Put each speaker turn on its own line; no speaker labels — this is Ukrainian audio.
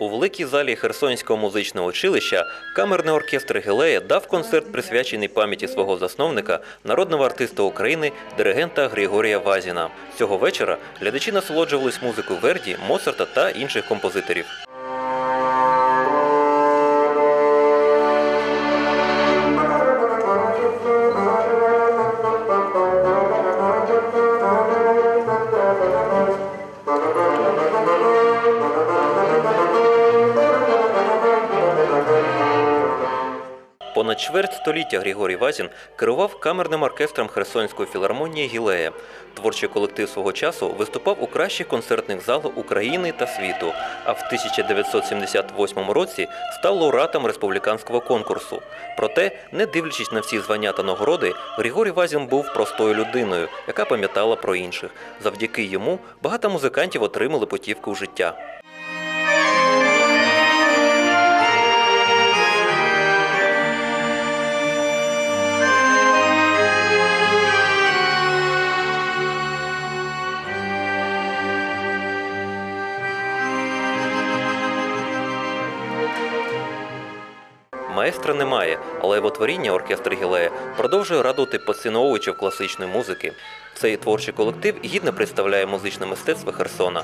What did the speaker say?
У великій залі Херсонського музичного училища камерний оркестр Гілея дав концерт, присвячений пам'яті свого засновника, народного артиста України, диригента Григорія Вазіна. Цього вечора глядачі насолоджувались музикою Верді, Моцарта та інших композиторів. Понад чверть століття Григорій Вазін керував камерним оркестром Херсонської філармонії Гілея. Творчий колектив свого часу виступав у кращих концертних залах України та світу, а в 1978 році став лауреатом республіканського конкурсу. Проте, не дивлячись на всі звання та нагороди, Григорій Вазін був простою людиною, яка пам'ятала про інших. Завдяки йому багато музикантів отримали путівку у життя. Маестра немає, але його творіння оркестр Гілея продовжує радувати поціновувачів класичної музики. Цей творчий колектив гідно представляє музичне мистецтво Херсона.